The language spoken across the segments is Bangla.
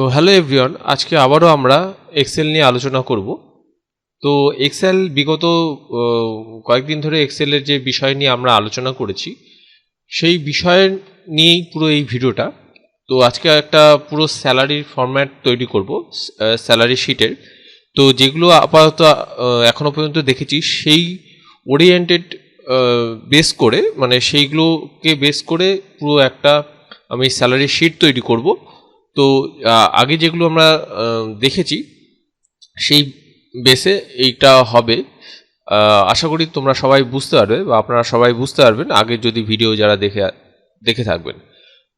তো হ্যালো এভরিওয়ান আজকে আবারও আমরা এক্সেল নিয়ে আলোচনা করব। তো এক্সেল বিগত কয়েকদিন ধরে এক্সেলের যে বিষয় নিয়ে আমরা আলোচনা করেছি সেই বিষয় নিয়েই পুরো এই ভিডিওটা। তো আজকে একটা পুরো স্যালারির ফরম্যাট তৈরি করব স্যালারি শিটের তো যেগুলো আপাতত আহ, এখনও পর্যন্ত দেখেছি সেই ওরিয়েন্টেড বেস করে মানে সেইগুলোকে বেস করে পুরো একটা আমি স্যালারি শিট তৈরি করব। তো আগে যেগুলো আমরা দেখেছি, সেই বেসে এইটা হবে। আশা করি তোমরা সবাই বুঝতে পারবে বা আপনারা সবাই বুঝতে পারবেন, আগে যদি ভিডিও যারা দেখে দেখে থাকবেন।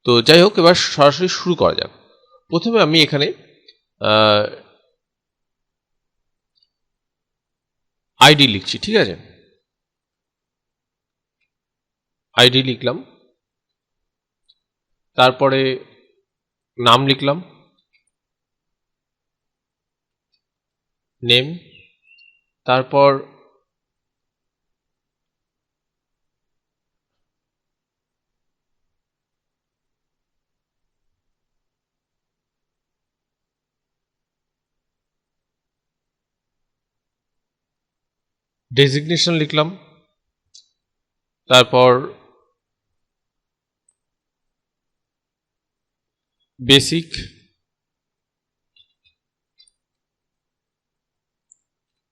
তো যাই হোক, এবার সরাসরি শুরু করা যাক। প্রথমে আমি এখানে আইডি লিখছি, ঠিক আছে? আইডি লিখলাম। তারপরে নাম লিখলাম। নেম তারপর ডেজিগনেশন লিখলাম। তারপর বেসিক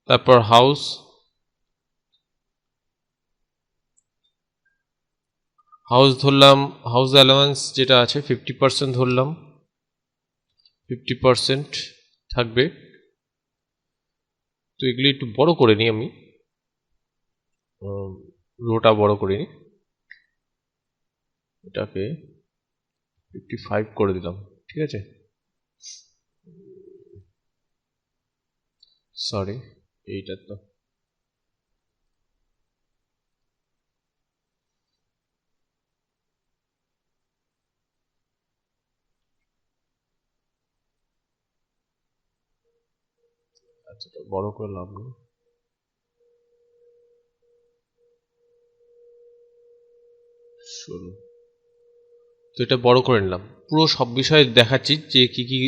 তারপর হাউস হাউস ধরলাম হাউস অ্যালাওয়েন্স যেটা আছে ফিফটি পার্সেন্ট ধরলাম ফিফটি পার্সেন্ট থাকবে। তো এগুলি একটু বড় করে নিই আমি। রোটা বড় করে নিই। এটাকে ফিফটি ফাইভ করে দিলাম, ঠিক আছে? সরি এইটা তো। আচ্ছা বড় করে লাভ নেই। ষোলো তো এটা বড় করে নিলাম। পুরো সব বিষয়ে দেখাচ্ছি যে কি কি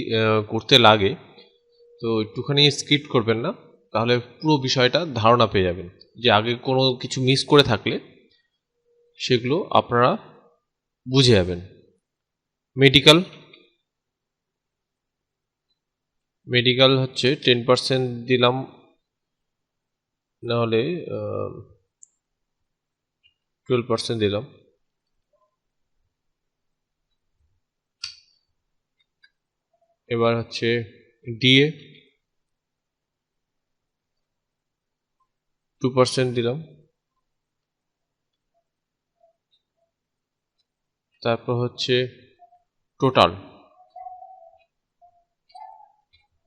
করতে লাগে। তো একটুখানি স্কিপ করবেন না, তাহলে পুরো বিষয়টা ধারণা পেয়ে যাবেন যে আগে কোনো কিছু মিস করে থাকলে সেগুলো আপনারা বুঝে যাবেন। মেডিকেল মেডিকেল হচ্ছে টেন পার্সেন্ট দিলাম, নাহলে টুয়েলভ পার্সেন্ট দিলাম। এবার হচ্ছে ডিএ টু পার্সেন্ট দিলাম। তারপর হচ্ছে টোটাল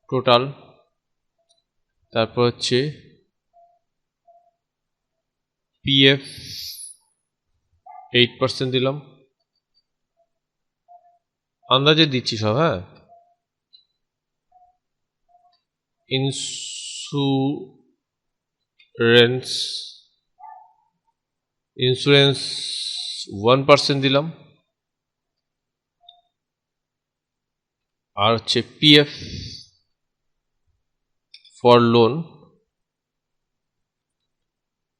টোটাল তারপর হচ্ছে পিএফ এইট পার্সেন্ট দিলাম। আন্দাজে দিচ্ছি সব হ্যাঁ? ইন্স্যুরেন্স ইন্স্যুরেন্স ওয়ান পার্সেন্ট দিলাম। আর হচ্ছে পিএফ ফর লোন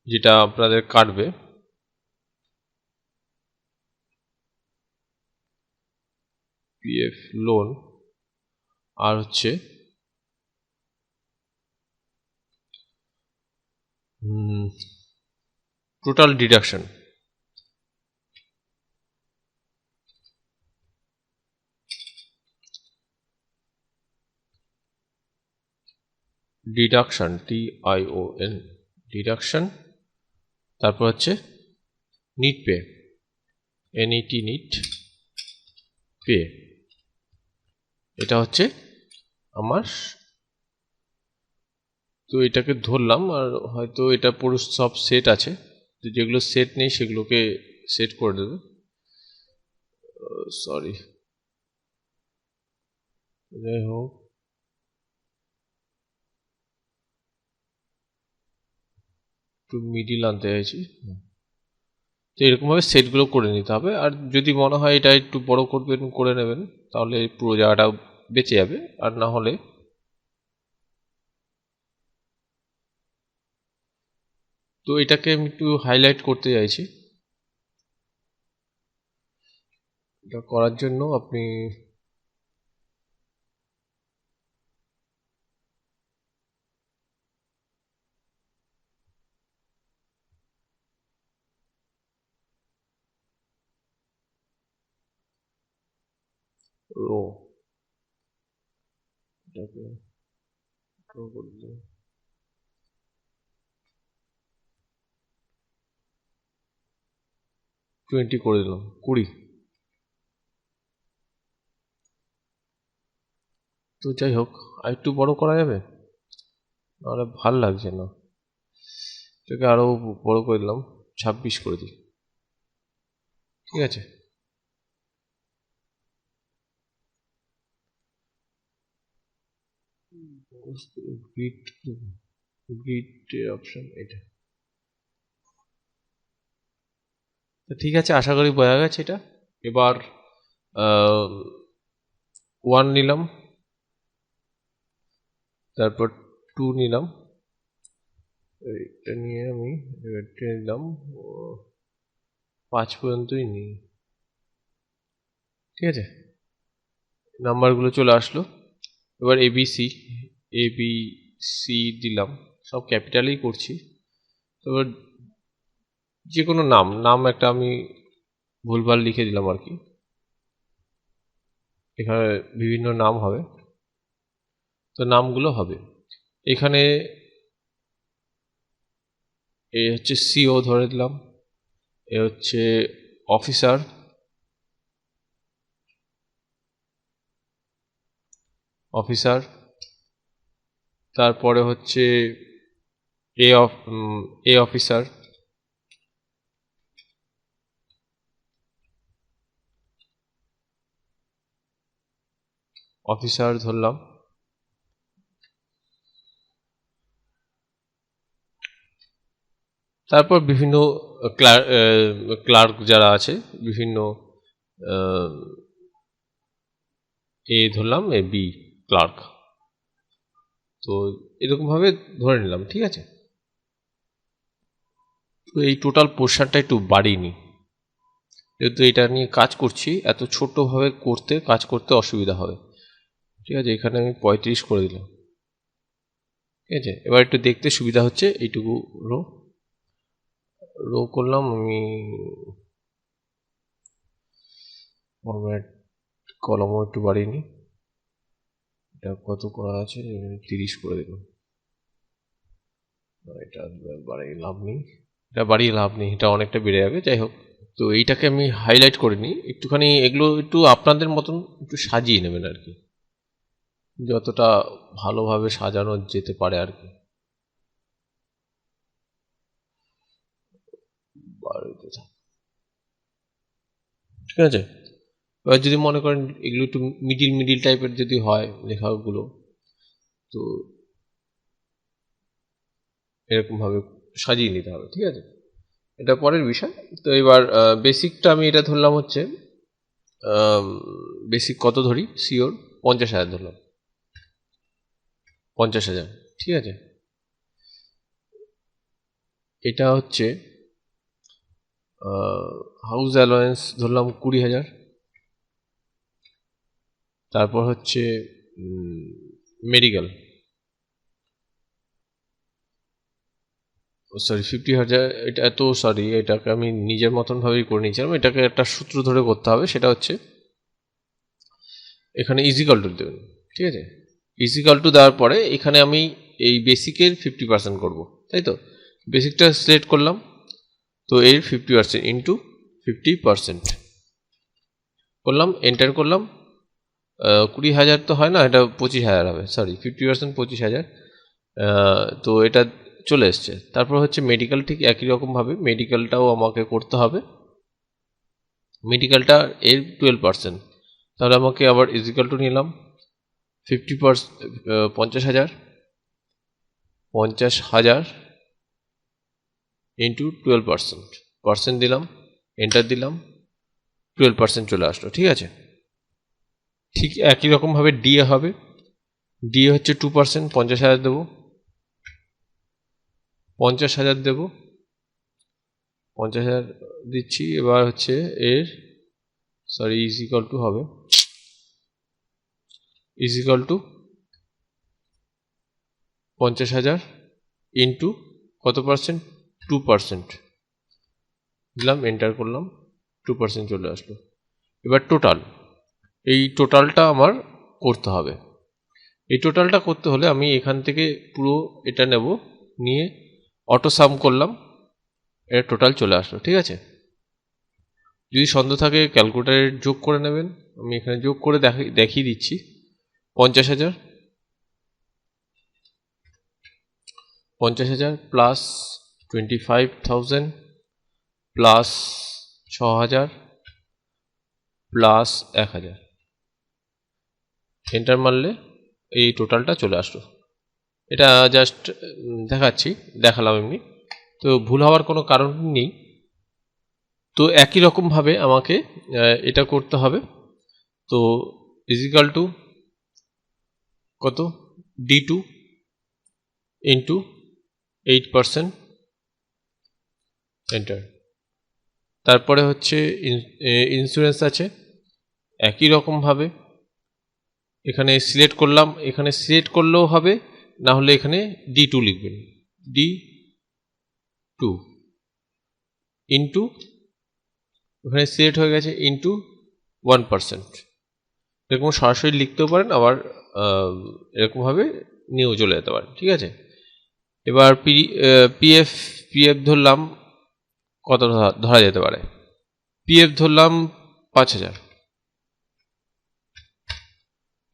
যেটা আপনাদের কাটবে। পিএফ লোন আর হচ্ছে total deduction deduction T I O N deduction তারপর হচ্ছে net pay NET NEET pay এটা হচ্ছে আমার তো এটাকে ধরলাম আর হয়তো এটা পুরো সব সেট আছে। তো যেগুলো সেট নেই সেগুলোকে সেট করে দেবে। সরি যাই হোক। একটু মিডিল আনতে চাইছি। তো এরকমভাবে সেটগুলো করে নিতে হবে। আর যদি মনে হয় এটা একটু বড় করবেন, করে নেবেন, তাহলে পুরো জায়গাটা বেঁচে যাবে। আর না হলে তো এটাকে আমি একটু হাইলাইট করতে চাইছি। এটা করার জন্য আপনি রো এটাকে রো করে টোয়েন্টি করে দিলাম, কুড়ি। তো যাই হোক, আর একটু বড় করা যাবে? নাহলে ভালো লাগছে না। এটাকে আরও বড় করে দিলাম, ছাব্বিশ করে দিই। ঠিক আছে? গ্রিড গ্রিড অপশন এটা। তো ঠিক আছে, আশা করি বোঝা গেছে এটা। এবার ওয়ান নিলাম। তারপর টু নিলাম। এটা নিয়ে আমি এটা নিলাম। পাঁচ পর্যন্তই নিই। ঠিক আছে? নাম্বারগুলো চলে আসলো। এবার এবিসি এ বি সি দিলাম। সব ক্যাপিটালেই করছি। এবার যে কোনো নাম নাম একটা আমি ভুলভাল লিখে দিলাম আর কি। এখানে বিভিন্ন নাম হবে। তো নামগুলো হবে। এখানে এ হচ্ছে সিও ধরে দিলাম। এ হচ্ছে অফিসার অফিসার তারপরে হচ্ছে এ অফ এ অফিসার অফিসার ধরলাম। তারপর বিভিন্ন ক্লার্ক যারা আছে, বিভিন্ন এ ধরলাম, এ বি ক্লার্ক। তো এরকমভাবে ধরে নিলাম, ঠিক আছে? তো এই টোটাল পোর্শনটা একটু বাড়িয়ে নিই যেহেতু এটা নিয়ে কাজ করছি, এত ছোটোভাবে করতে, কাজ করতে অসুবিধা হবে। ঠিক আছে, এখানে আমি পঁয়ত্রিশ করে দিলাম। ঠিক আছে, এবার একটু দেখতে সুবিধা হচ্ছে, এইটুকু রো রো করলাম আমি কলমও একটু বাড়িয়ে নিই। এটা কত করা আছে? তিরিশ করে দিলাম। এটা বাড়িয়ে লাভ নেই। এটা বাড়িয়ে লাভ নেই, এটা অনেকটা বেড়ে যাবে, যাই হোক। তো এইটাকে আমি হাইলাইট করে নিই। একটুখানি এগুলো একটু আপনাদের মতন একটু সাজিয়ে নেবেন আর কি। যতটা ভালোভাবে সাজানো যেতে পারে আর কি। ঠিক আছে? এবার যদি মনে করেন এগুলো একটু মিডিল মিডিল টাইপের যদি হয় লেখাগুলো, তো এরকম ভাবে সাজিয়ে নিতে হবে, ঠিক আছে? এটা পরের বিষয়। তো এবার বেসিকটা আমি এটা ধরলাম হচ্ছে বেসিক কত ধরি? সিওর পঞ্চাশ হাজার ধরলাম। পঞ্চাশ হাজার, ঠিক আছে? এটা হচ্ছে হাউস অ্যালোয়েন্স ধরলাম কুড়ি হাজার। তারপর হচ্ছে মেডিকেল সরি ফিফটি হাজার, এটা এত সরি এটাকে আমি নিজের মতন ভাবেই করে নিয়েছিলাম। এটাকে একটা সূত্র ধরে করতে হবে, সেটা হচ্ছে, এখানে ইজিকাল টু দেবেন, ঠিক আছে? ইজিকাল টু দেওয়ার পরে এখানে আমি এই বেসিকের ফিফটি পার্সেন্ট করব, তাই তো? বেসিকটা সিলেক্ট করলাম, তো এর fifty percent into fifty percent করলাম এন্টার করলাম কুড়ি হাজার তো হয় না, এটা পঁচিশ হাজার হবে সরি ফিফটি পার্সেন্ট পঁচিশ হাজার। তো এটা চলে এসছে। তারপর হচ্ছে মেডিকেল ঠিক একই রকমভাবে মেডিকেলটাও আমাকে করতে হবে। মেডিকেলটা এর টুয়েলভ পার্সেন্ট তাহলে আমাকে আবার ইজিক্যাল টু নিলাম। ফিফটি পঞ্চাশ হাজার পঞ্চাশ হাজার ইন্টু টুয়েলভ পার্সেন্ট পার্সেন্ট দিলাম এন্টার দিলাম টুয়েলভ পার্সেন্ট চলে আসলো, ঠিক আছে? ঠিক একই রকমভাবে ডিএ হবে। ডিএ হচ্ছে টু পার্সেন্ট পঞ্চাশ হাজার দেবো। পঞ্চাশ হাজার দেবো। পঞ্চাশ হাজার দিচ্ছি, এবার হচ্ছে এর সরি ইজ ইকাল টু হবে। ইজ ইকাল টু পঞ্চাশ হাজার ইন্টু কত পার্সেন্ট টু পার্সেন্ট দিলাম এন্টার করলাম টু পার্সেন্ট চলে আসলো। এবার টোটাল এই টোটালটা আমার করতে হবে। এই টোটালটা করতে হলে আমি এখান থেকে পুরো এটা নেব, নিয়ে অটো সাম করলাম এটা টোটাল চলে আসলো, ঠিক আছে? যদি সন্দেহ থাকে ক্যালকুলেটারে যোগ করে নেবেন, আমি এখানে যোগ করে দেখিয়ে দিচ্ছি। পঞ্চাশ হাজার? পঞ্চাশ হাজার plus twenty five thousand plus ছ হাজার প্লাস এক হাজার। এন্টার মারলে এই টোটালটা চলে আসলো। এটা জাস্ট দেখাচ্ছি, দেখালাম এমনি। তো ভুল হওয়ার কোনো কারণ নেই। তো একই রকমভাবে আমাকে এটা করতে হবে। তো ইজিক্যাল টু কত? D two into eight percent enter তারপরে হচ্ছে ইন্স্যুরেন্স আছে। একই রকমভাবে এখানে সিলেক্ট করলাম। এখানে সিলেক্ট করলেও হবে। না হলে এখানে ডি টু লিখবেন। ডি টু ইন্টু ওখানে সিলেক্ট হয়ে গেছে ইন্টু ওয়ান পার্সেন্ট এরকম সরাসরি লিখতেও পারেন, আবার এরকমভাবে নিয়েও চলে যেতে পারেন ঠিক আছে? এবার পি পিএফ পিএফ ধরলাম কত ধরা- ধরা যেতে পারে? পিএফ ধরলাম পাঁচ হাজার।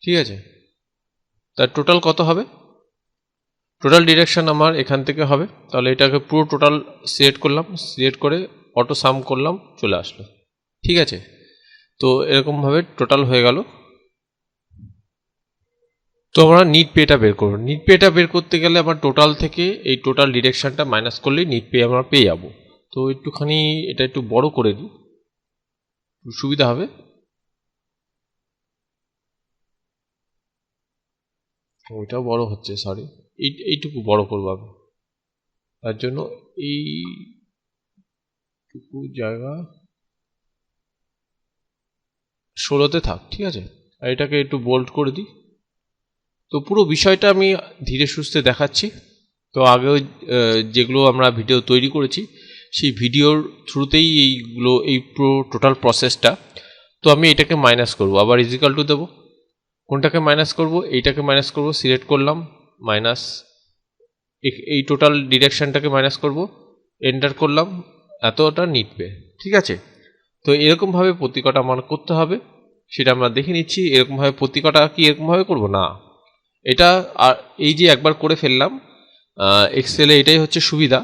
ঠিক আছে? তার টোটাল কত হবে? টোটাল ডিরেকশন আমার এখান থেকে হবে। তাহলে এটাকে পুরো টোটাল সিলেক্ট করলাম, সিলেক্ট করে অটো সাম করলাম, চলে আসলো। ঠিক আছে? তো এরকমভাবে টোটাল হয়ে গেল। তো আমরা নিট পেটা বের করব। নিট পেটা বের করতে গেলে আমার টোটাল থেকে এই টোটাল ডিরেকশনটা মাইনাস করলেই নিট পে আমরা পেয়ে যাব। তো একটুখানি এটা একটু বড় করে দিই। সুবিধা হবে। ওইটাও বড় হচ্ছে সরি এই, এইটুকু বড় করব আমি। তার জন্য এইটুকু জায়গা ষোলোতে থাক, ঠিক আছে? আর এটাকে একটু বোল্ড করে দিই। তো পুরো বিষয়টা আমি ধীরে সুস্থে দেখাচ্ছি। তো আগেও যেগুলো আমরা ভিডিও তৈরি করেছি, সেই ভিডিওর থ্রুতেই এইগুলো, এই পুরো টোটাল প্রসেসটা। তো আমি এটাকে মাইনাস করব। আবার ইজিক্যাল টু দেবো। কোনটাকে মাইনাস করব? এইটাকে মাইনাস করব। সিলেক্ট করলাম মাইনাস এই টোটাল ডিরেকশনটাকে মাইনাস করব। এন্টার করলাম। এতটা নিটবে। ঠিক আছে? তো এরকমভাবে প্রতিকটা আমার করতে হবে। সেটা আমরা দেখে নিচ্ছি। এরকমভাবে প্রতিকটা কি এরকমভাবে করব? না। এটা আর এই যে একবার করে ফেললাম এক্সেলে এটাই হচ্ছে সুবিধা।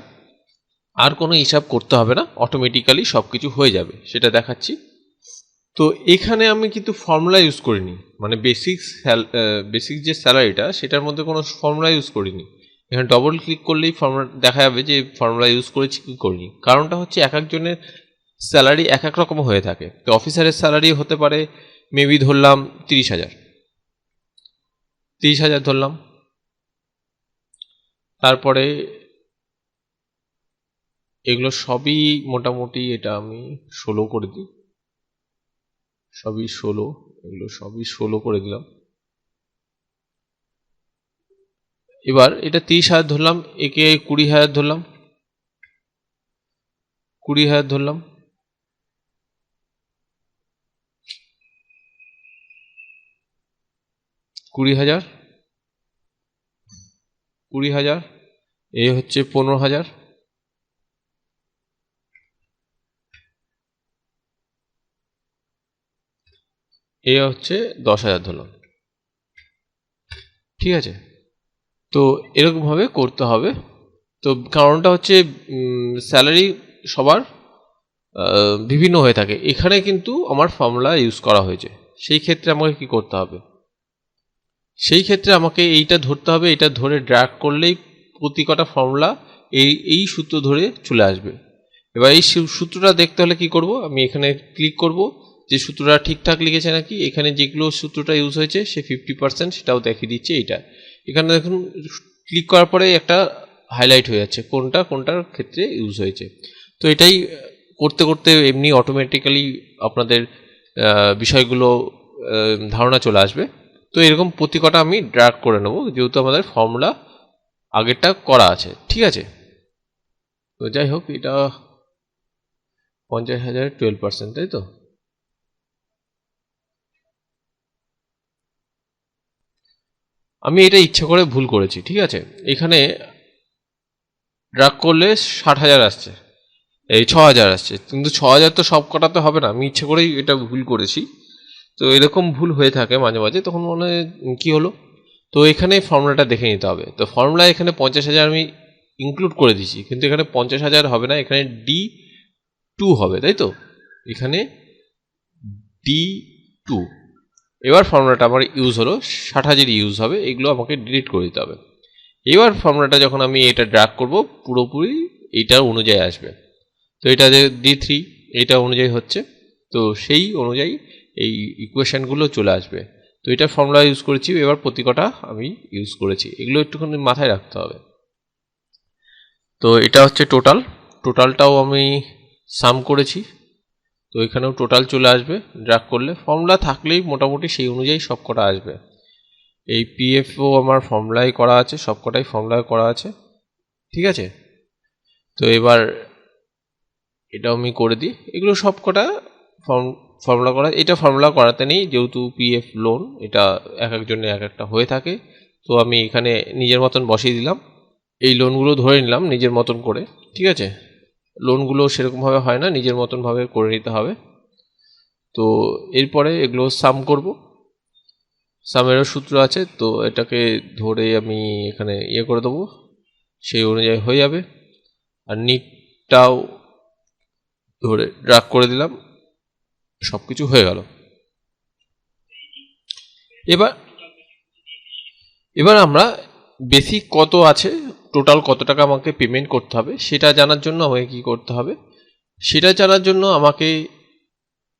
আর কোনো হিসাব করতে হবে না অটোমেটিক্যালি সব কিছু হয়ে যাবে, সেটা দেখাচ্ছি। তো এখানে আমি কিন্তু ফর্মুলা ইউজ করিনি মানে বেসিক বেসিক যে স্যালারিটা সেটার মধ্যে কোনো ফর্মুলা ইউজ করিনি। এখানে ডবল ক্লিক করলেই ফর্মুলা দেখা যাবে যে ফর্মুলা ইউজ করেছি কি করিনি। কারণটা হচ্ছে এক একজনের স্যালারি এক এক রকম হয়ে থাকে। তো অফিসারের স্যালারি হতে পারে মেবি ধরলাম তিরিশ হাজার। তিরিশ হাজার ধরলাম। তারপরে এগুলো সবই মোটামুটি এটা আমি ষোলো করে দিই। সবই ষোলো, এগুলো সবই ষোলো করে দিলাম। এবার এটা তিরিশ হাজার ধরলাম, একে কুড়ি হাজার ধরলাম। কুড়ি হাজার ধরলাম। কুড়ি হাজার। কুড়ি হাজার, এ হচ্ছে পনেরো হাজার। এ হচ্ছে দশ হাজার ধরলাম ঠিক আছে? তো এরকমভাবে করতে হবে। তো কারণটা হচ্ছে স্যালারি সবার বিভিন্ন হয়ে থাকে। এখানে কিন্তু আমার ফর্মুলা ইউজ করা হয়েছে। সেই ক্ষেত্রে আমাকে কি করতে হবে? সেই ক্ষেত্রে আমাকে এইটা ধরতে হবে, এটা ধরে ড্র্যাগ করলেই প্রতি কটা ফর্মুলা এই এই সূত্র ধরে চলে আসবে। এবার এই সূত্রটা দেখতে হলে কি করব? আমি এখানে ক্লিক করব, যে সূত্রটা ঠিকঠাক লিখেছে নাকি, এখানে যেগুলো সূত্রটা ইউজ হয়েছে সে ফিফটি পার্সেন্ট সেটাও দেখিয়ে দিচ্ছে এইটা। এখানে দেখুন ক্লিক করার পরে একটা হাইলাইট হয়ে যাচ্ছে, কোনটা, কোনটার ক্ষেত্রে ইউজ হয়েছে। তো এটাই, করতে করতে এমনি অটোমেটিক্যালি আপনাদের বিষয়গুলো ধারণা চলে আসবে। তো এরকম প্রতি কটা আমি ড্রাগ করে নেব, যেহেতু আমাদের ফর্মুলা আগেরটা করা আছে, ঠিক আছে? তো যাই হোক, এটা পঞ্চাশ হাজার টুয়েলভ পার্সেন্ট তাই তো? আমি এটা ইচ্ছা করে ভুল করেছি, ঠিক আছে? এখানে ড্রাগ করলে ষাট হাজার আসছে, এই ছ হাজার আসছে, কিন্তু ছ হাজার তো সব কটাতে হবে না, আমি ইচ্ছে করেই এটা ভুল করেছি। তো এরকম ভুল হয়ে থাকে মাঝে মাঝে, তখন মনে হয় কি হলো? তো এখানে ফর্মুলাটা দেখে নিতে হবে। তো ফর্মুলা এখানে পঞ্চাশ হাজার আমি ইনক্লুড করে দিয়েছি, কিন্তু এখানে পঞ্চাশ হাজার হবে না, এখানে ডি টু হবে, তাই তো? এখানে ডি টু এবার ফর্মুলাটা আমার ইউজ হলো, ষাট হাজার ইউজ হবে, এগুলো আমাকে ডিলিট করে দিতে হবে। এবার ফর্মুলাটা যখন আমি এটা ড্রাগ করব, পুরোপুরি এইটার অনুযায়ী আসবে। তো এটা যে ডি থ্রি এইটা অনুযায়ী হচ্ছে। তো সেই অনুযায়ী এই ইকুয়েশানগুলো চলে আসবে। তো এটা ফর্মুলা ইউজ করেছি, এবার প্রতি কটা আমি ইউজ করেছি। এগুলো একটুখানি মাথায় রাখতে হবে। তো এটা হচ্ছে টোটাল টোটালটাও আমি সাম করেছি। তো এখানেও টোটাল চলে আসবে। ড্রাগ করলে ফর্মুলা থাকলেই মোটামুটি সেই অনুযায়ী সব কটা আসবে। এই পিএফও আমার ফর্মুলাই করা আছে সব কটাই ফর্মুলায় করা আছে। ঠিক আছে? তো এবার এটাও আমি করে দিই। এগুলো সব কটা ফর্ম ফর্মুলা করা, এটা ফর্মুলা করাতে নেই, যেহেতু পিএফ লোন এটা এক একজনের এক একটা হয়ে থাকে। তো আমি এখানে নিজের মতন বসিয়ে দিলাম। এই লোনগুলো ধরে নিলাম নিজের মতন করে, ঠিক আছে? লোনগুলো সেরকমভাবে হয় না, নিজের মতনভাবে করে নিতে হবে। তো এরপরে এগুলো সাম করব। সামেরও সূত্র আছে, তো এটাকে ধরে আমি এখানে ইয়ে করে দেবো। সেই অনুযায়ী হয়ে যাবে। আর নিটটাও ধরে ড্রাগ করে দিলাম। সব কিছু হয়ে গেল। এবার এবার আমরা বেসিক কত আছে টোটাল কত টাকা আমাকে পেমেন্ট করতে হবে, সেটা জানার জন্য আমাকে কি করতে হবে? সেটা জানার জন্য আমাকে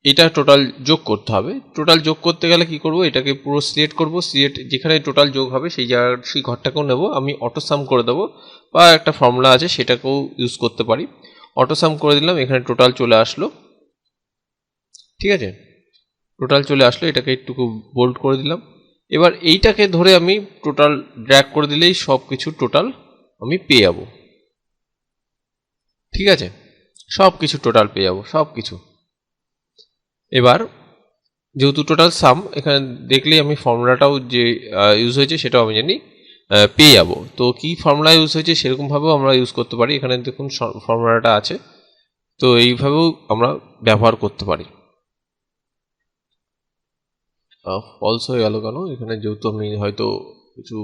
এটা টোটাল যোগ করতে হবে। টোটাল যোগ করতে গেলে কি করব? এটাকে পুরো সিলেক্ট করব। সিলেক্ট যেখানে টোটাল যোগ হবে, সেই জায়গার সেই ঘরটাকেও নেব। আমি অটো সাম করে দেবো। বা একটা ফর্মুলা আছে, সেটাকেও ইউজ করতে পারি। অটো সাম করে দিলাম, এখানে টোটাল চলে আসলো। ঠিক আছে? টোটাল চলে আসলো, এটাকে একটু বোল্ড করে দিলাম। এবার এইটাকে ধরে আমি টোটাল ড্র্যাগ করে দিলেই সব কিছু টোটাল আমি পেয়ে যাব। ঠিক আছে? সব কিছু টোটাল পেয়ে যাব সব কিছু এবার যেহেতু টোটাল সাম এখানে দেখলেই আমি ফর্মুলাটাও যে ইউজ হয়েছে সেটাও আমি জানি পেয়ে যাব। তো কি ফর্মুলা ইউজ হয়েছে সেরকমভাবেও আমরা ইউজ করতে পারি। এখানে দেখুন ফর্মুলাটা আছে। তো এইভাবেও আমরা ব্যবহার করতে পারি। ফলস হয়ে গেল কেন এখানে যেহেতু আমি হয়তো কিছু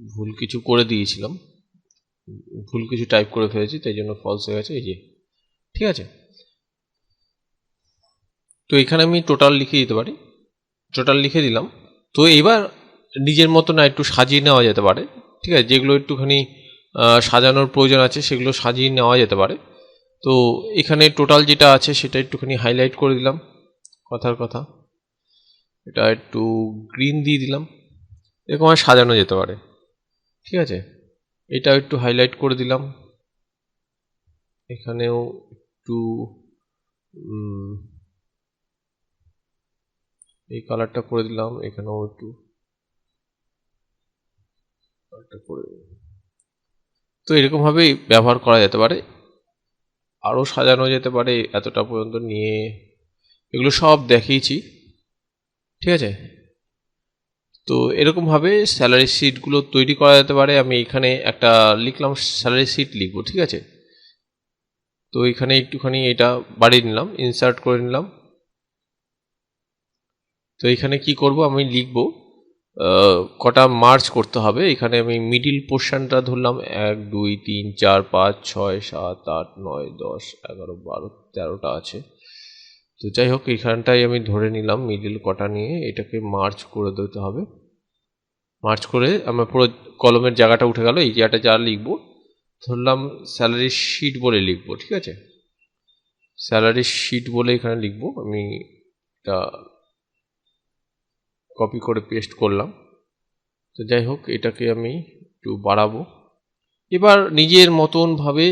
ভুল কিছু করে দিয়েছিলাম, ভুল কিছু টাইপ করে ফেলেছি, তাই জন্য ফলস হয়ে গেছে, এই যে, ঠিক আছে? তো এখানে আমি টোটাল লিখে দিতে পারি টোটাল লিখে দিলাম। তো এবার নিজের মতো না একটু সাজিয়ে নেওয়া যেতে পারে, ঠিক আছে? যেগুলো একটুখানি সাজানোর প্রয়োজন আছে, সেগুলো সাজিয়ে নেওয়া যেতে পারে। তো এখানে টোটাল যেটা আছে, সেটা একটুখানি হাইলাইট করে দিলাম, কথার কথা। এটা একটু গ্রিন দিয়ে দিলাম। এরকম সাজানো যেতে পারে। ঠিক আছে? এটা একটু হাইলাইট করে দিলাম। এখানেও একটু এই কালারটা করে দিলাম। এখানেও একটু কালারটা করে তো এরকমভাবেই ব্যবহার করা যেতে পারে। আরও সাজানো যেতে পারে এতটা পর্যন্ত নিয়ে। এগুলো সব দেখিয়েছি। ঠিক আছে? তো এরকমভাবে স্যালারি শিটগুলো তৈরি করা যেতে পারে। আমি এখানে একটা লিখলাম স্যালারি শিট লিখব, ঠিক আছে? তো এখানে একটুখানি এটা বাড়িয়ে নিলাম ইনসার্ট করে নিলাম। তো এখানে কি করব? আমি লিখব কটা মার্চ করতে হবে। এখানে আমি মিডিল পোর্শনটা ধরলাম, এক, দুই, তিন, চার, পাঁচ, ছয়, সাত, আট, নয়, দশ, এগারো, বারো, তেরোটা আছে। তো যাই হোক এখানটাই আমি ধরে নিলাম মিডিল কটা নিয়ে, এটাকে মার্চ করে দিতে হবে। মার্চ করে আমার পুরো কলমের জায়গাটা উঠে গেল, এই জায়গাটা যা লিখব, ধরলাম স্যালারি শিট বলে লিখব, ঠিক আছে? স্যালারি শিট বলে এখানে লিখব, আমি এটা কপি করে পেস্ট করলাম। তো যাই হোক, এটাকে আমি একটু বাড়াবো। এবার নিজের মতনভাবে,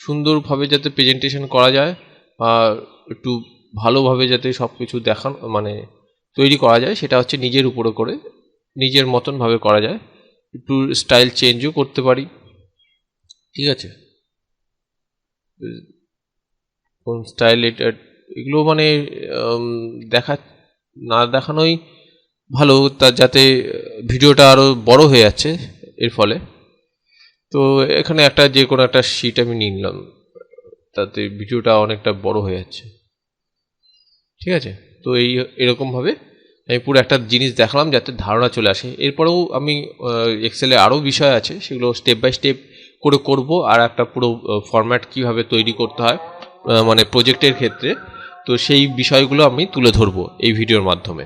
সুন্দরভাবে যাতে প্রেজেন্টেশন করা যায়, বা একটু ভালোভাবে যাতে সব কিছু দেখান মানে তৈরি করা যায়, সেটা হচ্ছে নিজের উপরে করে, নিজের মতনভাবে করা যায়। একটু স্টাইল চেঞ্জও করতে পারি। ঠিক আছে? কোন স্টাইল এটা, এগুলো মানে দেখা, না দেখানোই ভালো, তা যাতে ভিডিওটা আরও বড় হয়ে যাচ্ছে এর ফলে। তো এখানে একটা, যে কোনো একটা শিট আমি নিলাম। তাতে ভিডিওটা অনেকটা বড় হয়ে যাচ্ছে। ঠিক আছে? তো এই এরকমভাবে আমি পুরো একটা জিনিস দেখালাম যাতে ধারণা চলে আসে। এরপরেও আমি এক্সেলে আরও বিষয় আছে, সেগুলো স্টেপ বাই স্টেপ করে করব আর একটা পুরো ফরম্যাট কীভাবে তৈরি করতে হয় মানে প্রজেক্টের ক্ষেত্রে। তো সেই বিষয়গুলো আমি তুলে ধরবো এই ভিডিওর মাধ্যমে।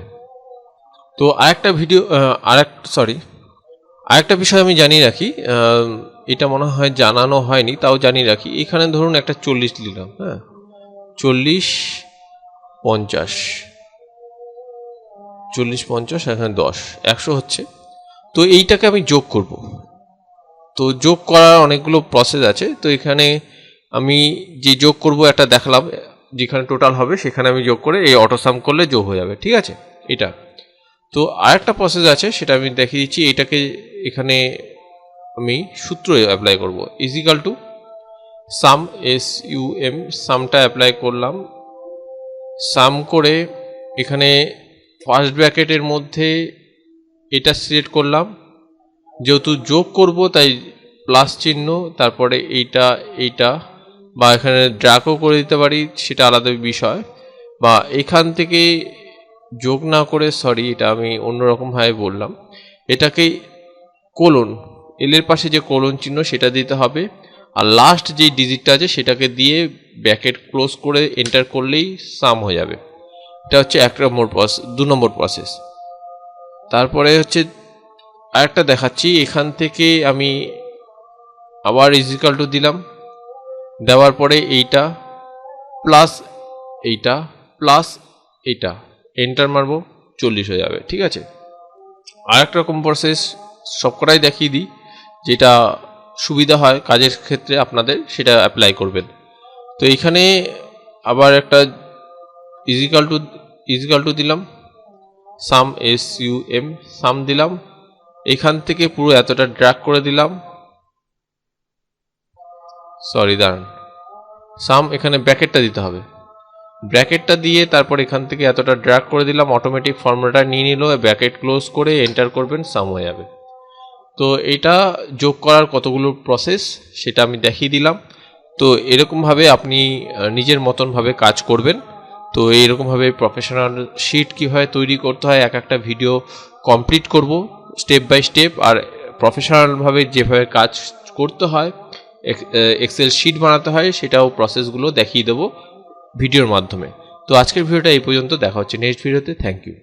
তো আরেকটা ভিডিও আরেক সরি আরেকটা বিষয় আমি জানিয়ে রাখি এটা মনে হয় জানানো হয়নি, তাও জানিয়ে রাখি। এখানে ধরুন একটা চল্লিশ নিলাম হ্যাঁ? চল্লিশ পঞ্চাশ। চল্লিশ, পঞ্চাশ এখানে দশ। একশো হচ্ছে। তো এইটাকে আমি যোগ করব। তো যোগ করার অনেকগুলো প্রসেস আছে। তো এখানে আমি যে যোগ করব একটা দেখালাম, যেখানে টোটাল হবে, সেখানে আমি যোগ করে এই অটোসাম করলে যোগ হয়ে যাবে। ঠিক আছে? এটা। তো আরেকটা প্রসেস আছে, সেটা আমি দেখিয়ে দিচ্ছি। এটাকে এখানে আমি সূত্র অ্যাপ্লাই করব। Equal to sum S U M সামটা apply করলাম। সাম করে এখানে ফার্স্ট ব্র্যাকেটের মধ্যে এটা সিলেক্ট করলাম। যেহেতু যোগ করব, তাই প্লাস চিহ্ন, তারপরে এইটা এইটা, বা এখানে ড্রাকও করে দিতে পারি, সেটা আলাদা বিষয়। বা এখান থেকে যোগ না করে সরি এটা আমি অন্যরকমভাবে বললাম। এটাকে কোলন এলের পাশে যে কোলন চিহ্ন, সেটা দিতে হবে। আর লাস্ট যে ডিজিটটা আছে, সেটাকে দিয়ে ব্যাকেট ক্লোজ করে এন্টার করলেই সাম হয়ে যাবে। এটা হচ্ছে এক নম্বর প্রসেস দু নম্বর প্রসেস তারপরে হচ্ছে আরেকটা দেখাচ্ছি, এখান থেকে আমি আবার ইজিক্যাল টু দিলাম। দেওয়ার পরে এইটা প্লাস এইটা প্লাস এইটা। এন্টার মারবো, চল্লিশ হয়ে যাবে, ঠিক আছে? আরেক রকম প্রসেস সবকটাই দেখিয়ে দিই, যেটা সুবিধা হয় কাজের ক্ষেত্রে আপনাদের, সেটা অ্যাপ্লাই করবেন। তো এখানে আবার একটা ইজিক্যাল টু ইজিক্যাল টু দিলাম। Sum S U M sum দিলাম। এখান থেকে পুরো এতটা ড্র্যাগ করে দিলাম। সরি দাঁড়ান। সাম এখানে ব্র্যাকেটটা দিতে হবে। ব্র্যাকেটটা দিয়ে তারপর এখান থেকে এতটা ড্র্যাগ করে দিলাম অটোমেটিক ফর্মুলাটা নিয়ে নিল ব্র্যাকেট ক্লোজ করে এন্টার করবেন সাম হয়ে যাবে। তো এটা যোগ করার কতগুলো প্রসেস সেটা আমি দেখিয়ে দিলাম। তো এরকমভাবে আপনি নিজের মতনভাবে কাজ করবেন। তো এইরকমভাবে প্রফেশনাল শিট কীভাবে তৈরি করতে হয়, এক একটা ভিডিও কমপ্লিট করব স্টেপ বাই স্টেপ আর প্রফেশনালভাবে যেভাবে কাজ করতে হয় এক্সেল শিট বানাতে হয়, সেটাও প্রসেসগুলো দেখিয়ে দেবো ভিডিওর মাধ্যমে। তো আজকের ভিডিওটা এই পর্যন্ত। দেখা হচ্ছে নেক্সট ভিডিওতে থ্যাংক ইউ